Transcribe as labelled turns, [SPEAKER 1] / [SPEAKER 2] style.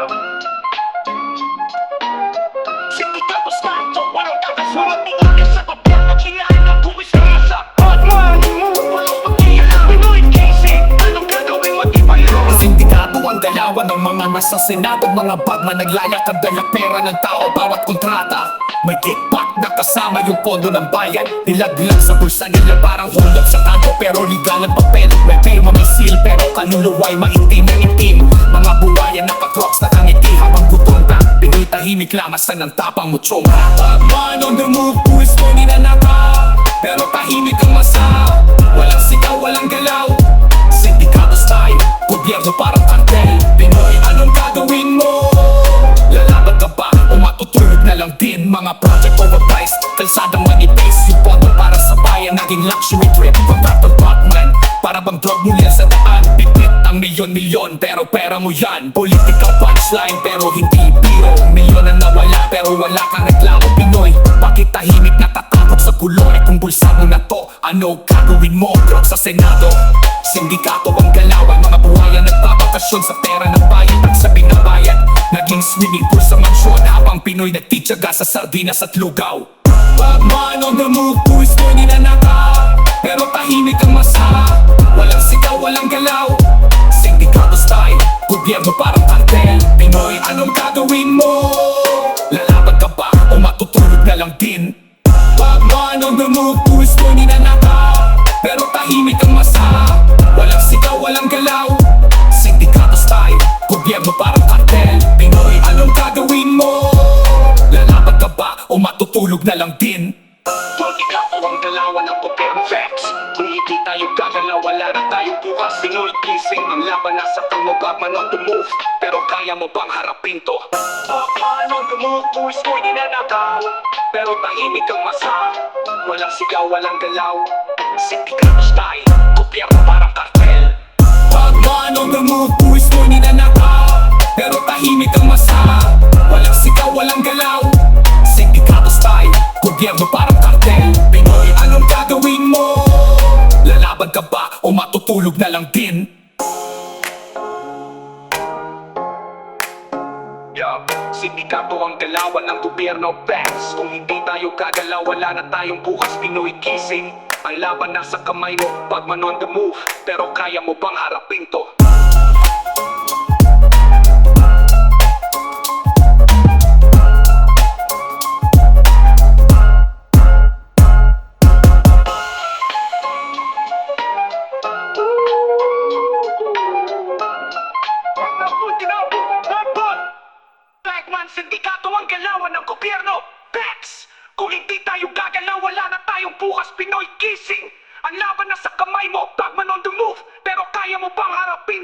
[SPEAKER 1] daw. Sindikato sa ato, walang kakasulat ni Ika sa papel na kailangan ng kumisara sa Batman. Dalawa ng mga masasinado Mga bagman naglaya ka dala pera ng tao Bawat kontrata May kickback na kasama yung pondo ng bayan Nilaglag sa bulsa nila parang hulog sa tango Pero legal ang papel May pirma may Pero kanuluway maitim na itim tahimik lamasan ng tapang mo chong Man on the move, pwesto ninanaka. Pero tahimik ang masa. Walang sigaw, walang galaw. Sindikato style, gobyerno parang kartel. Pinoy, anong gagawin mo? Lalaban ka ba? O matutulog na lang din Mga project overpriced, kalsadang manipis Yung pondo para sa bayan, naging luxury trip Contractor Batman, para bang drug muli sa daan milyon-milyon, pero pera mo yan. Political punchline, pero hindi biro. Milyon na nawala, pero wala kang reklamo Pinoy, bakit tahimik natatakot sa gulo? Eh kung bulsa mo na to, ano gagawin mo? Drug sa Senado, sindikato ang galawan. Mga buhayan nagbabakasyon sa pera ng bayan At sa binabayan, naging swimming pool sa mansyon Habang Pinoy nagtitsaga sa sardinas at lugaw. Bagman on gobyerno parang kartel Pinoy, anong gagawin mo? Lalaban ka ba o matutulog na lang din? Bagman on the move, gusto ninanaka Pero tahimik ang masa Walang sigaw, walang galaw Sindikato style, gobyerno parang kartel Pinoy, anong gagawin mo? Lalaban ka ba o matutulog na lang din? Politikapo ang dalawa ng gobyerno facts hindi tayo gagalaw, wala na tayong bukas. Pinoy gising, ang laban nasa tumo Bagman on the move, pero kaya mo bang harapin to? Bagman on the move, boys ko ninanakaw Pero tahimik ang masa. Walang sigaw, walang galaw. Sindikato style, gobyerno parang kartel. Bagman on the move, boys ko ninanakaw o matutulog na lang din? Yup, sindikato ang galawan ng gobyerno Facts, kung hindi tayo gagalaw Wala na tayong bukas, Pinoy gising Ang laban nasa kamay mo, Bagman on the move Pero kaya mo bang harapin to? Sindikato ang galawan ng gobyerno! Bex! Kung hindi tayo gagalaw, wala na tayong bukas Pinoy gising! Ang laban na sa kamay mo, Bagman on the move! Pero kaya mo bang harapin